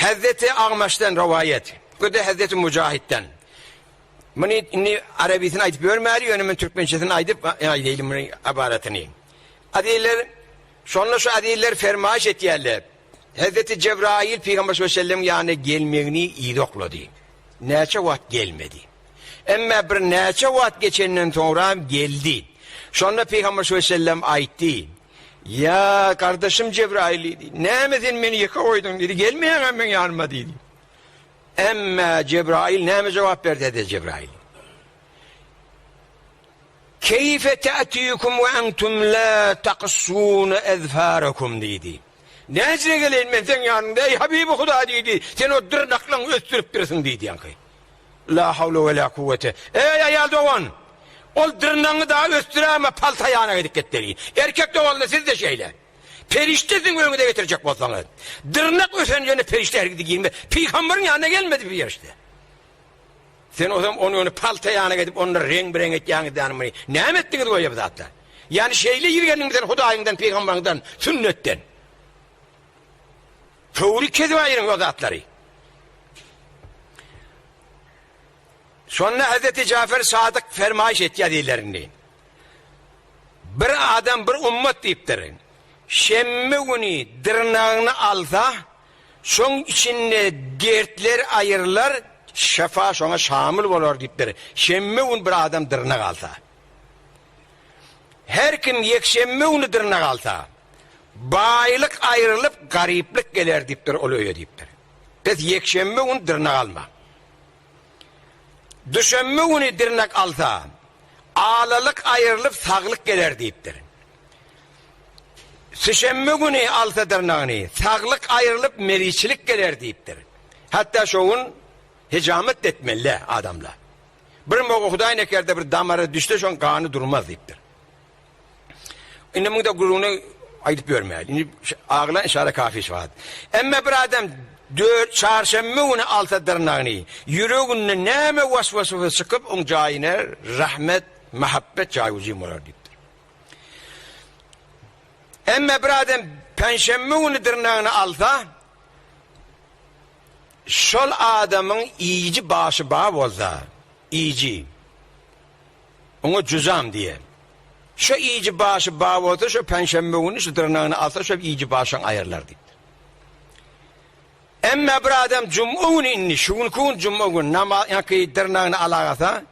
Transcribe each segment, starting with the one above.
Hazreti Ağmaş'tan rivayet. Bu da Hazreti Mücahit'ten. Bunu inni Arabisini ayıp görmeli, yönümün Türkmençesini ayıp ayıp bunu abaratını. Adiyler, sonra şu adiyler fermaş ettilerler. Hazreti Cebrail Peygamber sallallahu aleyhi ve sellem yani gelmeyini iyi dokladı. Neçe vakit gelmedi. Ama bir neçe vakit geçenden sonra geldi. Sonra Peygamber sallallahu aleyhi ve sellem ayıttı. Ya kardeşim Cebrail dedi. Ne emedin beni yıka koydun dedi. Gelmeyen ben yanıma dedi. Emme Cebrail ne mi cevap verdi dedi Cebrail. Keyfe te'tiyikum ve entum la taqsûne ezfârekum dedi. Ne için geleyim ben sen yanında ey Habibi Huda dedi. Sen o dırnakla östürüp dursun dedi yankı. La havle ve la kuvvete. Ey ayal doğan. Ol dırnağını daha östüre ama palta yağına gidip getiriyor. Erkek doğanla siz de şeyle. Periştesin önüne getirecek bolsanız. Dırnak ösencene perişte her gidi giyinme. Peygamberin yanına gelmedi bir yer. Sen o zaman onu onu palta yağına gidip onunla renk bir renk et yağını danmayı. Ne emettiniz o yapı zaten. Yani şeyle yirgeninden, hudayından, peygamberinden, sünnetten. Fevri kedi ayırın o zatları. Sonra Hazreti Cafer Sadık fermayiş etti adillerini. Bir adam bir ummet deyiptirin. Şemme günü dırnağını alsa, son içinde dertler ayırlar, şefa şuna şamil olur deyiptirin. Şemme gün bir adam dırnak alsa. Her kim yekşemme günü dırnak alsa, baylık ayrılıp gariplik gelir deyiptir, oluyor deyiptir. Biz yekşemme gün dırnak alma. Düşenme günü dırnak alsa, ağlalık ayrılıp sağlık gelir deyiptir. Sişenme günü alsa tırnağını, sağlık ayrılıp meriçilik gelir deyiptir. Hatta şoğun hicamet etmeli adamla. Bir moğu Huday nekerde bir damarı düştü şoğun kanı durmaz deyiptir. İnnemin de gururunu ayıp görmeyeli. İnne ağlan işare kafi şuhat. Emme bir adam dört çarşamba günü alta tırnağını, yüreğine neme vasvası sıkıp on cayine rahmet, muhabbet cayuzim olur deyiptir. Emme bir adam penşembe günü tırnağını alsa, şol adamın iyici başı bağ olsa, iyici, onu cüzam diye. Şu iyici başı bağ olsa, şu penşembe günü şu tırnağını alsa, şu iyici başını ayırlar deyip. Adam cum'un inni, şun kun cum'un nama yakı tırnağını alagasa,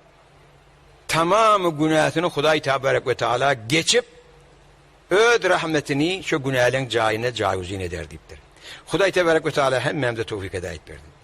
tamamı günahını Huday Tebarek ve Teala geçip, öd rahmetini şu günahın cayine cayuzin eder deyiptir. Huday Tebarek ve Teala hem de tevfik edayet verdi.